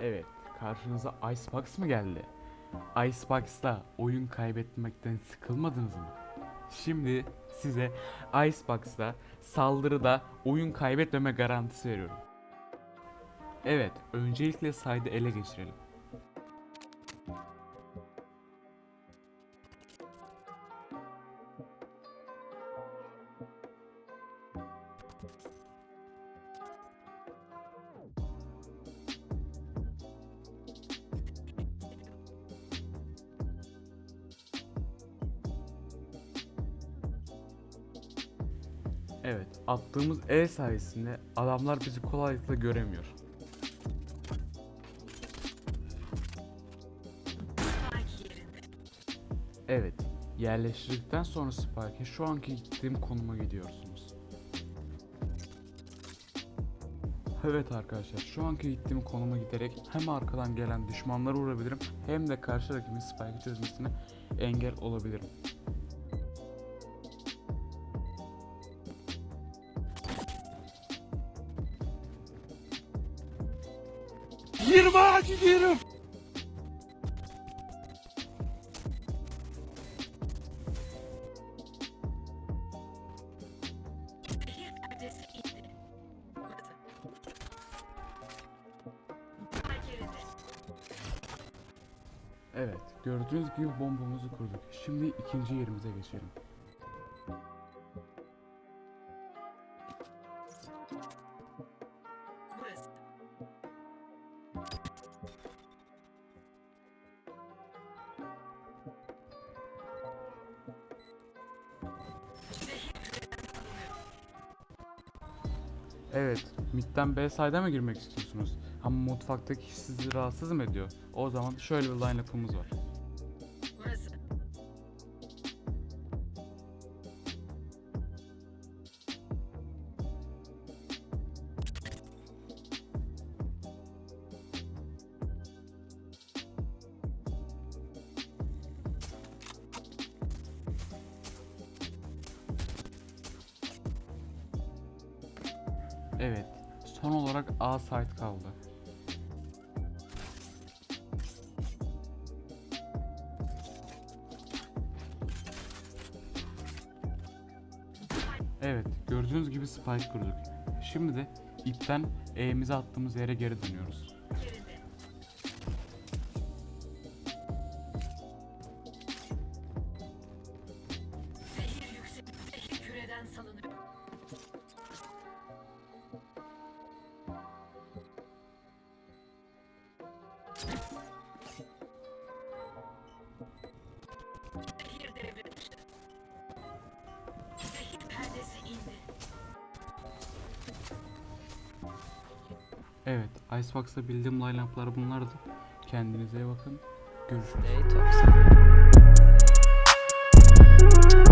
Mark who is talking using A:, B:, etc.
A: Evet, karşınıza Icebox mı geldi? Icebox'ta oyun kaybetmekten sıkılmadınız mı? Şimdi size Icebox'ta saldırıda oyun kaybetmeme garantisi veriyorum. Evet, öncelikle saydı ele geçirelim. Evet, attığımız el sayesinde adamlar bizi kolaylıkla göremiyor. Evet, yerleştirdikten sonra Spike'e şu anki gittiğim konuma gidiyorsunuz. Evet arkadaşlar, şu anki gittiğim konuma giderek hem arkadan gelen düşmanlara vurabilirim hem de karşı rakibin Spike'ı çözmesine engel olabilirim. Yirmi gidiyorum. Evet, gördüğünüz gibi bombamızı kurduk. Şimdi ikinci yerimize geçelim. Evet, midden B side'a mı girmek istiyorsunuz? Ama mutfaktaki sizi rahatsız mı ediyor? O zaman şöyle bir line-up'ımız var. Evet, son olarak A side kaldı. Evet, gördüğünüz gibi spike kurduk. Şimdi de ipten E'mizi attığımız yere geri dönüyoruz. Evet, Icebox'ta bildiğim line-up'lar bunlardı. Kendinize iyi bakın. Görüşürüz.
B: Toxic.